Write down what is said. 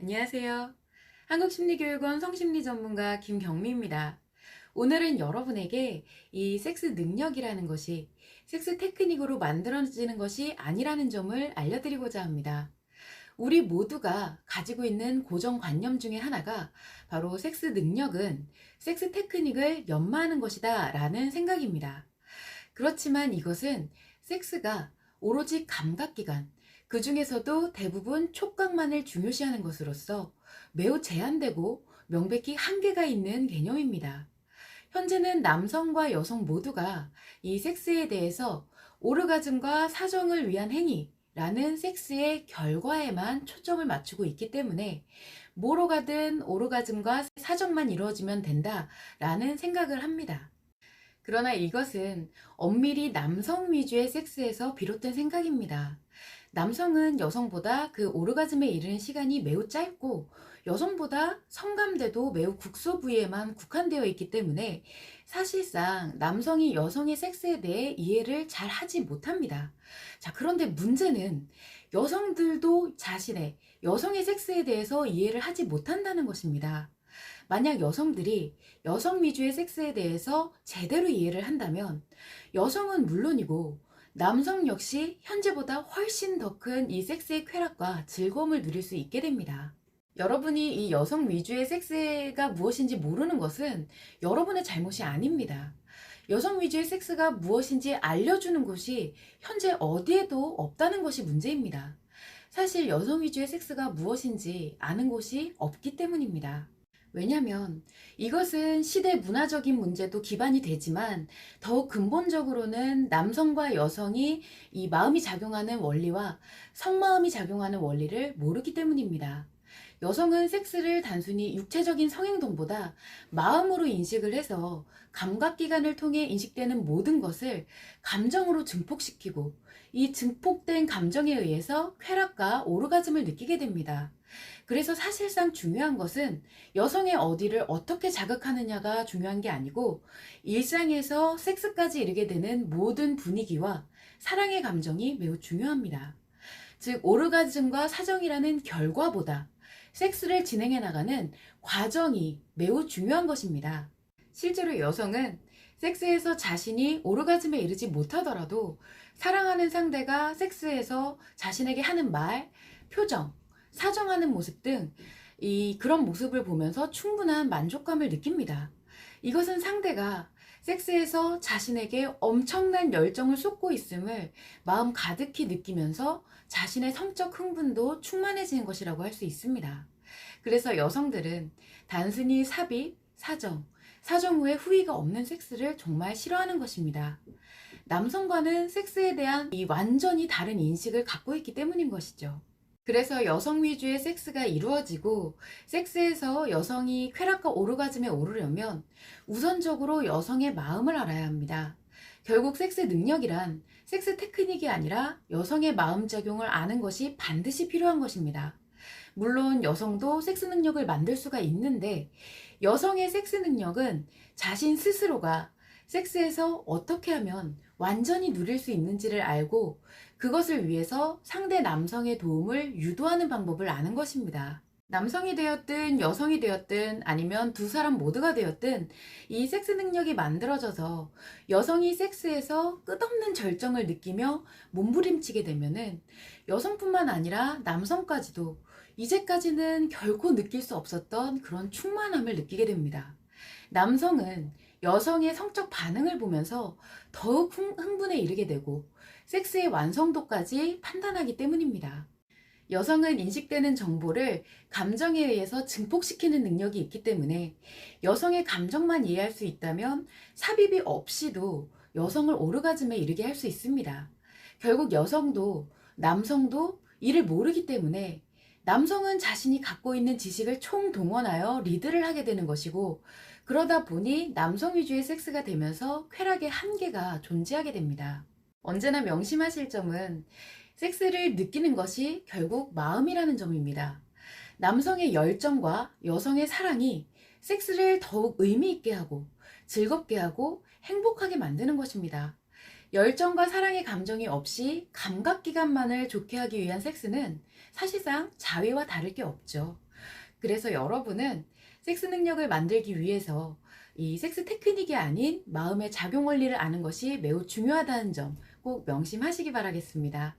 안녕하세요. 한국심리교육원 성심리 전문가 김경미입니다. 오늘은 여러분에게 이 섹스 능력이라는 것이 섹스 테크닉으로 만들어지는 것이 아니라는 점을 알려드리고자 합니다. 우리 모두가 가지고 있는 고정관념 중에 하나가 바로 섹스 능력은 섹스 테크닉을 연마하는 것이다 라는 생각입니다. 그렇지만 이것은 섹스가 오로지 감각기관, 그 중에서도 대부분 촉각만을 중요시하는 것으로서 매우 제한되고 명백히 한계가 있는 개념입니다. 현재는 남성과 여성 모두가 이 섹스에 대해서 오르가즘과 사정을 위한 행위라는 섹스의 결과에만 초점을 맞추고 있기 때문에 뭐로 가든 오르가즘과 사정만 이루어지면 된다라는 생각을 합니다. 그러나 이것은 엄밀히 남성 위주의 섹스에서 비롯된 생각입니다. 남성은 여성보다 그 오르가즘에 이르는 시간이 매우 짧고 여성보다 성감대도 매우 국소 부위에만 국한되어 있기 때문에 사실상 남성이 여성의 섹스에 대해 이해를 잘 하지 못합니다. 자, 그런데 문제는 여성들도 자신의 여성의 섹스에 대해서 이해를 하지 못한다는 것입니다. 만약 여성들이 여성 위주의 섹스에 대해서 제대로 이해를 한다면 여성은 물론이고 남성 역시 현재보다 훨씬 더 큰 이 섹스의 쾌락과 즐거움을 누릴 수 있게 됩니다. 여러분이 이 여성 위주의 섹스가 무엇인지 모르는 것은 여러분의 잘못이 아닙니다. 여성 위주의 섹스가 무엇인지 알려주는 곳이 현재 어디에도 없다는 것이 문제입니다. 사실 여성 위주의 섹스가 무엇인지 아는 곳이 없기 때문입니다. 왜냐면 이것은 시대 문화적인 문제도 기반이 되지만 더욱 근본적으로는 남성과 여성이 이 마음이 작용하는 원리와 성마음이 작용하는 원리를 모르기 때문입니다. 여성은 섹스를 단순히 육체적인 성행동보다 마음으로 인식을 해서 감각기관을 통해 인식되는 모든 것을 감정으로 증폭시키고 이 증폭된 감정에 의해서 쾌락과 오르가즘을 느끼게 됩니다. 그래서 사실상 중요한 것은 여성의 어디를 어떻게 자극하느냐가 중요한 게 아니고 일상에서 섹스까지 이르게 되는 모든 분위기와 사랑의 감정이 매우 중요합니다. 즉, 오르가즘과 사정이라는 결과보다 섹스를 진행해 나가는 과정이 매우 중요한 것입니다. 실제로 여성은 섹스에서 자신이 오르가즘에 이르지 못하더라도 사랑하는 상대가 섹스에서 자신에게 하는 말, 표정, 사정하는 모습 등 이 그런 모습을 보면서 충분한 만족감을 느낍니다. 이것은 상대가 섹스에서 자신에게 엄청난 열정을 쏟고 있음을 마음 가득히 느끼면서 자신의 성적 흥분도 충만해지는 것이라고 할 수 있습니다. 그래서 여성들은 단순히 삽입, 사정, 사정 후에 후회가 없는 섹스를 정말 싫어하는 것입니다. 남성과는 섹스에 대한 이 완전히 다른 인식을 갖고 있기 때문인 것이죠. 그래서 여성 위주의 섹스가 이루어지고 섹스에서 여성이 쾌락과 오르가즘에 오르려면 우선적으로 여성의 마음을 알아야 합니다. 결국 섹스 능력이란 섹스 테크닉이 아니라 여성의 마음 작용을 아는 것이 반드시 필요한 것입니다. 물론 여성도 섹스 능력을 만들 수가 있는데 여성의 섹스 능력은 자신 스스로가 섹스에서 어떻게 하면 완전히 누릴 수 있는지를 알고 그것을 위해서 상대 남성의 도움을 유도하는 방법을 아는 것입니다. 남성이 되었든 여성이 되었든 아니면 두 사람 모두가 되었든 이 섹스 능력이 만들어져서 여성이 섹스에서 끝없는 절정을 느끼며 몸부림치게 되면은 여성뿐만 아니라 남성까지도 이제까지는 결코 느낄 수 없었던 그런 충만함을 느끼게 됩니다. 남성은 여성의 성적 반응을 보면서 더욱 흥분에 이르게 되고 섹스의 완성도까지 판단하기 때문입니다. 여성은 인식되는 정보를 감정에 의해서 증폭시키는 능력이 있기 때문에 여성의 감정만 이해할 수 있다면 삽입이 없이도 여성을 오르가즘에 이르게 할 수 있습니다. 결국 여성도 남성도 이를 모르기 때문에 남성은 자신이 갖고 있는 지식을 총동원하여 리드를 하게 되는 것이고 그러다 보니 남성 위주의 섹스가 되면서 쾌락의 한계가 존재하게 됩니다. 언제나 명심하실 점은 섹스를 느끼는 것이 결국 마음이라는 점입니다. 남성의 열정과 여성의 사랑이 섹스를 더욱 의미 있게 하고 즐겁게 하고 행복하게 만드는 것입니다. 열정과 사랑의 감정이 없이 감각기관만을 좋게 하기 위한 섹스는 사실상 자위와 다를 게 없죠. 그래서 여러분은 섹스 능력을 만들기 위해서 이 섹스 테크닉이 아닌 마음의 작용 원리를 아는 것이 매우 중요하다는 점 꼭 명심하시기 바라겠습니다.